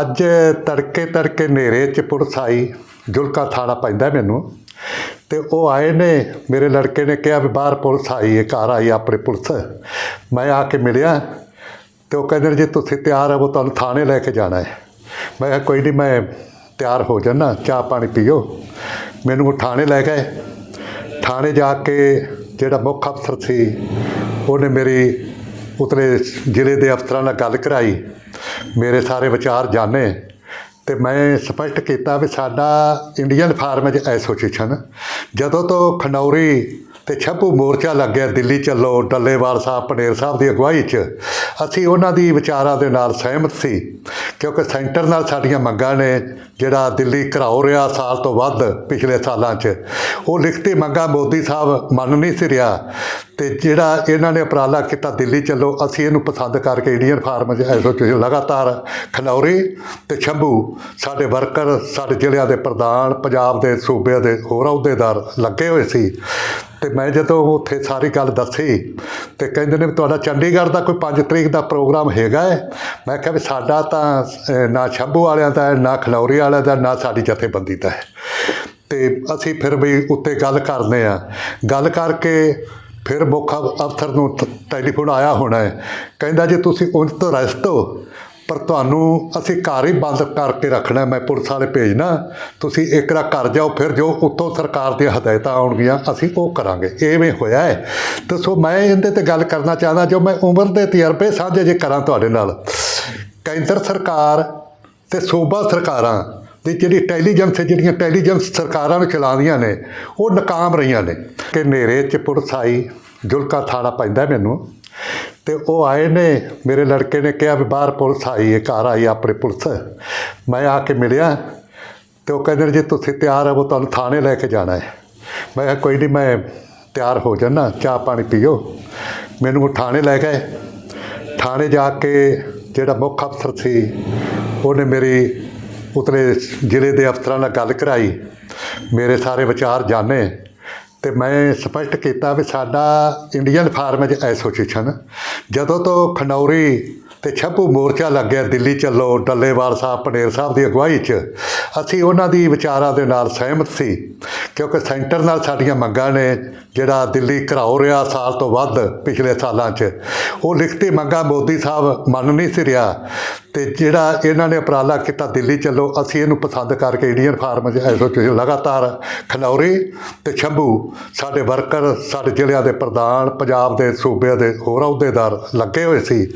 ਅੱਜ ਤੜਕੇ ਤੜਕੇ ਹਨੇਰੇ ਚ ਪੁਲਿਸ ਆਈ, ਜੁਲਕਾ ਥਾਣਾ ਪੈਂਦਾ ਮੈਨੂੰ, ਤੇ ਉਹ ਆਏ ਨੇ, ਮੇਰੇ ਲੜਕੇ ਨੇ ਕਿਹਾ ਵੀ ਬਾਹਰ ਪੁਲਿਸ ਆਈ ਹੈ ਘਰ ਆਈ ਆਪਣੇ ਪੁਲਿਸ। ਮੈਂ ਆ ਕੇ ਮਿਲਿਆ, ਤੇ ਉਹ ਕਹਿੰਦੇ ਨੇ, ਜੇ ਤੁਸੀਂ ਤਿਆਰ ਹੋ, ਤੁਹਾਨੂੰ ਥਾਣੇ ਲੈ ਕੇ ਜਾਣਾ ਹੈ ਮੈਂ ਕਿਹਾ, ਕੋਈ ਨਹੀਂ, ਮੈਂ ਤਿਆਰ ਹੋ ਜਾਣਾ ਚਾਹ ਪਾਣੀ ਪੀਓ। ਮੈਨੂੰ ਥਾਣੇ ਲੈ ਗਏ। ਥਾਣੇ ਜਾ ਕੇ ਜਿਹੜਾ ਮੁੱਖ ਅਫਸਰ ਸੀ, ਉਹਨੇ ਮੇਰੀ ਉਤਲੇ ਜ਼ਿਲ੍ਹੇ ਦੇ ਅਫਸਰਾਂ ਨਾਲ ਗੱਲ ਕਰਾਈ। ਮੇਰੇ ਸਾਰੇ ਵਿਚਾਰ ਜਾਣੇ ਤੇ ਮੈਂ ਸਪਸ਼ਟ ਕੀਤਾ ਵੀ ਸਾਡਾ ਇੰਡੀਅਨ ਫਾਰਮੇਜ ਐਸੋਸੀਏਸ਼ਨ ਜਦੋਂ ਤੋਂ ਖਨੌਰੀ ਤੇ ਛੱਪੂ ਮੋਰਚਾ ਲੱਗਿਆ ਦਿੱਲੀ ਚੱਲੋ, ਡੱਲੇਵਾਲ ਸਾਹਿਬ, ਪਨੇਰ ਸਾਹਿਬ ਦੀ ਅਗਵਾਈ 'ਚ, ਅਸੀਂ ਉਹਨਾਂ ਦੀ ਵਿਚਾਰਾਂ ਦੇ ਨਾਲ ਸਹਿਮਤ ਸੀ। ਕਿਉਂਕਿ ਸੈਂਟਰ ਨਾਲ ਸਾਡੀਆਂ ਮੰਗਾਂ ਨੇ ਜਿਹੜਾ ਦਿੱਲੀ ਘਰਾਓ ਰਿਹਾ ਸਾਲ ਤੋਂ ਵੱਧ ਪਿਛਲੇ ਸਾਲਾਂ 'ਚ। ਉਹ ਲਿਖਤੀ ਮੰਗਾਂ ਮੋਦੀ ਸਾਹਿਬ ਮੰਨ ਨਹੀਂ ਸੀ ਰਿਹਾ। ਤੇ ਜਿਹੜਾ ਇਹਨਾਂ ਨੇ ਉਪਰਾਲਾ ਕੀਤਾ ਦਿੱਲੀ ਚੱਲੋ, ਅਸੀਂ ਇਹਨੂੰ ਪਸੰਦ ਕਰਕੇ ਇੰਡੀਅਨ ਫਾਰਮਰਸ ਐਸੋਸੀਏਸ਼ਨ ਲਗਾਤਾਰ ਖਨੌਰੀ ਤੇ ਛੰਭੂ ਸਾਡੇ ਵਰਕਰ, ਸਾਡੇ ਜ਼ਿਲ੍ਹਿਆਂ ਦੇ ਪ੍ਰਧਾਨ, ਪੰਜਾਬ ਦੇ ਸੂਬਿਆਂ ਦੇ ਹੋਰ ਅਹੁਦੇਦਾਰ ਲੱਗੇ ਹੋਏ ਸੀ। ਤੇ ਮੈਂ ਜਦੋਂ ਉੱਥੇ ਸਾਰੀ ਗੱਲ ਦੱਸੀ ਤੇ ਕਹਿੰਦੇ ਨੇ ਵੀ ਤੁਹਾਡਾ ਚੰਡੀਗੜ੍ਹ ਦਾ ਕੋਈ 5 ਤਰੀਕ ਦਾ ਪ੍ਰੋਗਰਾਮ ਹੈਗਾ ਹੈ। ਮੈਂ ਕਿਹਾ ਵੀ ਸਾਡਾ ਤਾਂ ਨਾ ਛੰਭੂ ਵਾਲਿਆਂ ਦਾ ਨਾ ਖਲੌਰੀ ਵਾਲਿਆਂ ਦਾ, ਨਾ ਸਾਡੀ ਜਥੇਬੰਦੀ ਦਾ ਹੈ। ਤੇ ਅਸੀਂ ਫਿਰ ਵੀ ਉੱਤੇ ਗੱਲ ਕਰਦੇ ਆ ਗੱਲ ਕਰਕੇ ਫਿਰ ਮੁੱਖ ਅਫਸਰ ਨੂੰ ਟੈਲੀਫੋਨ ਆਇਆ ਹੋਣਾ ਹੈ। ਕਹਿੰਦਾ ਜੇ ਤੁਸੀਂ ਉਂਝ ਤੋਂ ਰੈਸਟ ਹੋ। ਪਰ ਤੁਹਾਨੂੰ ਅਸੀਂ ਘਰ ਹੀ ਬੰਦ ਕਰਕੇ ਰੱਖਣਾ ਮੈਂ ਪੁਲਿਸ ਵਾਲੇ ਭੇਜਣਾ ਤੁਸੀਂ ਇੱਕ ਰਾ ਘਰ ਜਾਓ, ਫਿਰ ਜੋ ਉੱਤੋਂ ਸਰਕਾਰ ਦੀਆਂ ਹਦਾਇਤਾਂ ਆਉਣਗੀਆਂ, ਅਸੀਂ ਉਹ ਕਰਾਂਗੇ। ਐਵੇਂ ਹੋਇਆ ਹੈ। ਤਾਂ ਸੋ ਮੈਂ ਇਹਦੇ ਤੇ ਗੱਲ ਕਰਨਾ ਚਾਹੁੰਦਾ, ਜੋ ਮੈਂ ਉਮਰ ਦੇ ਤਜਰਬੇ ਸਾਂਝੇ ਜੇ ਕਰਾਂ ਤੁਹਾਡੇ ਨਾਲ। ਕੇਂਦਰ ਸਰਕਾਰ ਤੇ ਸੂਬਾ ਸਰਕਾਰਾਂ ਦੀ ਜਿਹੜੀ ਇੰਟੈਲੀਜੈਂਸ ਜਿਹੜੀਆਂ ਇੰਟੈਲੀਜੈਂਸ ਸਰਕਾਰਾਂ ਨੂੰ ਚਲਾਉਂਦੀਆਂ ਨੇ, ਉਹ ਨਾਕਾਮ ਰਹੀਆਂ ਨੇ। ਕਿ ਹਨੇਰੇ 'ਚ ਪੁਲਿਸ ਆਈ, ਜੁਲਕਾ ਥਾਣਾ ਪੈਂਦਾ ਮੈਨੂੰ। ਤੇ ਉਹ ਆਏ ਨੇ, ਮੇਰੇ ਲੜਕੇ ਨੇ ਕਿਹਾ ਵੀ ਬਾਹਰ ਪੁਲਿਸ ਆਈ ਹੈ, ਘਰ ਆਈ ਆਪਣੇ ਪੁਲਿਸ। ਮੈਂ ਆ ਕੇ ਮਿਲਿਆ ਤੇ ਉਹ ਕਹਿੰਦੇ ਨੇ, ਜੇ ਤੁਸੀਂ ਤਿਆਰ ਹੋ ਤੁਹਾਨੂੰ ਥਾਣੇ ਲੈ ਕੇ ਜਾਣਾ ਹੈ। ਮੈਂ ਕਿਹਾ, ਕੋਈ ਨਹੀਂ ਮੈਂ ਤਿਆਰ ਹੋ ਜਾਣਾ ਚਾਹ ਪਾਣੀ ਪੀਓ। ਮੈਨੂੰ ਥਾਣੇ ਲੈ ਗਏ। ਥਾਣੇ ਜਾ ਕੇ ਜਿਹੜਾ ਮੁੱਖ ਅਫਸਰ ਸੀ, ਉਹਨੇ ਮੇਰੀ ਉਤਲੇ ਜ਼ਿਲ੍ਹੇ ਦੇ ਅਫਸਰਾਂ ਨਾਲ ਗੱਲ ਕਰਾਈ। ਮੇਰੇ ਸਾਰੇ ਵਿਚਾਰ ਜਾਣੇ। ਤੇ ਮੈਂ ਸਪਸ਼ਟ ਕੀਤਾ ਵੀ ਸਾਡਾ ਇੰਡੀਅਨ ਫਾਰਮੇਜ ਐਸੋਸੀਏਸ਼ਨ ਜਦੋਂ ਤੋਂ ਖਨੌਰੀ ਤੇ ਛੱਪੂ ਮੋਰਚਾ ਲੱਗਿਆ ਦਿੱਲੀ ਚੱਲੋ, ਡੱਲੇਵਾਲ ਸਾਹਿਬ, ਪਨੇਰ ਸਾਹਿਬ ਦੀ ਅਗਵਾਈ 'ਚ, ਅਸੀਂ ਉਹਨਾਂ ਦੀ ਵਿਚਾਰਾਂ ਦੇ ਨਾਲ ਸਹਿਮਤ ਸੀ। ਕਿਉਂਕਿ ਸੈਂਟਰ ਨਾਲ ਸਾਡੀਆਂ ਮੰਗਾਂ ਨੇ, ਜਿਹੜਾ ਦਿੱਲੀ ਘਰਾਓ ਰਿਹਾ ਸਾਲ ਤੋਂ ਵੱਧ ਪਿਛਲੇ ਸਾਲਾਂ 'ਚ। ਉਹ ਲਿਖਤੀ ਮੰਗਾਂ ਮੋਦੀ ਸਾਹਿਬ ਮੰਨ ਨਹੀਂ ਸੀ ਰਿਹਾ। ਤੇ ਜਿਹੜਾ ਇਹਨਾਂ ਨੇ ਉਪਰਾਲਾ ਕੀਤਾ ਦਿੱਲੀ ਚੱਲੋ, ਅਸੀਂ ਇਹਨੂੰ ਪਸੰਦ ਕਰਕੇ ਇੰਡੀਅਨ ਫਾਰਮਰਸ ਐਸੋਸੀਏਸ਼ਨ ਲਗਾਤਾਰ ਖਨੌਰੀ ਤੇ ਛੰਭੂ ਸਾਡੇ ਵਰਕਰ, ਸਾਡੇ ਜ਼ਿਲ੍ਹਿਆਂ ਦੇ ਪ੍ਰਧਾਨ, ਪੰਜਾਬ ਦੇ ਸੂਬਿਆਂ ਦੇ ਹੋਰ ਅਹੁਦੇਦਾਰ ਲੱਗੇ ਹੋਏ ਸੀ।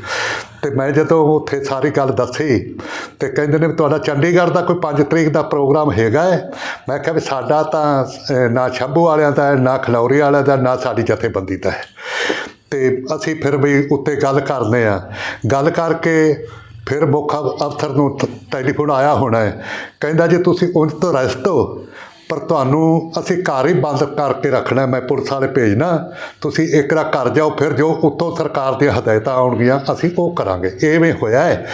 ਤੇ ਮੈਂ ਜਦੋਂ ਉੱਥੇ ਸਾਰੀ ਗੱਲ ਦੱਸੀ ਤੇ ਕਹਿੰਦੇ ਨੇ ਵੀ ਤੁਹਾਡਾ ਚੰਡੀਗੜ੍ਹ ਦਾ ਕੋਈ 5 ਤਰੀਕ ਦਾ ਪ੍ਰੋਗਰਾਮ ਹੈਗਾ ਹੈ। ਮੈਂ ਕਿਹਾ ਵੀ ਸਾਡਾ ਤਾਂ ਨਾ ਛੰਭੂ ਵਾਲਿਆਂ ਦਾ ਨਾ ਖਲੌਰੀ ਵਾਲਿਆਂ ਦਾ, ਨਾ ਸਾਡੀ ਜਥੇਬੰਦੀ ਦਾ ਹੈ। ਤੇ ਅਸੀਂ ਫਿਰ ਵੀ ਉੱਤੇ ਗੱਲ ਕਰਦੇ ਆ ਗੱਲ ਕਰਕੇ ਫਿਰ ਮੁੱਖ ਅਫਸਰ ਨੂੰ ਟੈਲੀਫੋਨ ਆਇਆ ਹੋਣਾ ਹੈ। ਕਹਿੰਦਾ ਜੇ ਤੁਸੀਂ ਉਂਝ ਤੋਂ ਰੈਸਟ ਪਰ ਤੁਹਾਨੂੰ ਅਸੀਂ ਘਰ ਹੀ ਬੰਦ ਕਰਕੇ ਰੱਖਣਾ ਮੈਂ ਪੁਲਿਸ ਵਾਲੇ ਭੇਜਣਾ ਤੁਸੀਂ ਇੱਕ ਰਾ ਘਰ ਜਾਓ, ਫਿਰ ਜੋ ਉੱਤੋਂ ਸਰਕਾਰ ਦੀਆਂ ਹਦਾਇਤਾਂ ਆਉਣਗੀਆਂ, ਅਸੀਂ ਉਹ ਕਰਾਂਗੇ। ਐਵੇਂ ਹੋਇਆ ਹੈ।